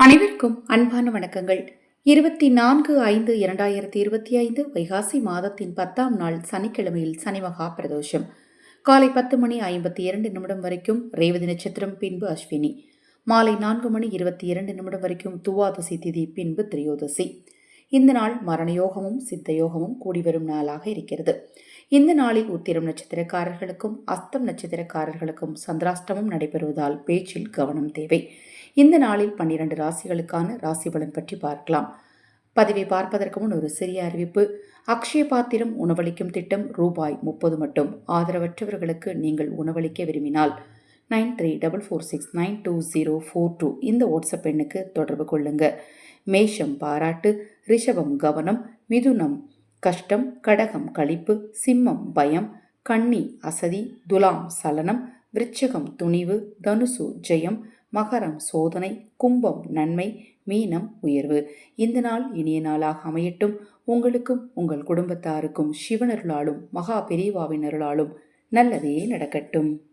அனைவருக்கும் அன்பான வணக்கங்கள். இருபத்தி நான்கு ஐந்து இரண்டாயிரத்தி இருபத்தி ஐந்து வைகாசி மாதத்தின் பத்தாம் நாள் சனிக்கிழமையில் சனி மகா பிரதோஷம். காலை பத்து மணி ஐம்பத்தி இரண்டு நிமிடம் வரைக்கும் ரேவதி நட்சத்திரம் பின்பு அஸ்வினி. மாலை நான்கு மணி இருபத்தி இரண்டு நிமிடம் வரைக்கும் துவாதசி திதி பின்பு திரியோதசி. இந்த நாள் மரண யோகமும் சித்த யோகமும் கூடி வரும் நாளாக இருக்கிறது. இந்த நாளில் உத்திரம் நட்சத்திரக்காரர்களுக்கும் அஸ்தம் நட்சத்திரக்காரர்களுக்கும் சந்திராஷ்டமம் நடைபெறுவதால் பேச்சில் கவனம் தேவை. இந்த நாளில் பன்னிரண்டு ராசிகளுக்கான ராசி பலன் பற்றி பார்க்கலாம். பதிவை பார்ப்பதற்கு முன் ஒரு சிறிய அறிவிப்பு. அக்ஷய பாத்திரம் உணவளிக்கும் திட்டம் ரூபாய் முப்பது மட்டும். ஆதரவற்றவர்களுக்கு நீங்கள் உணவளிக்க விரும்பினால் nine three double four six nine two zero four two இந்த வாட்ஸ்அப் எண்ணுக்கு தொடர்பு கொள்ளுங்க. மேஷம் பாராட்டு ரிஷபம் கவனம் மிதுனம் கஷ்டம் கடகம் களிப்பு சிம்மம் பயம் கன்னி அசதி துலாம் சலனம் விருச்சகம் துணிவு தனுசு ஜெயம் மகரம் சோதனை கும்பம் நன்மை மீனம் உயர்வு. இந்த நாள் இனிய நாளாக அமையட்டும். உங்களுக்கும் உங்கள் குடும்பத்தாருக்கும் சிவனருளாலும் மகா பெரியவாவினருளாலும் நல்லதே நடக்கட்டும்.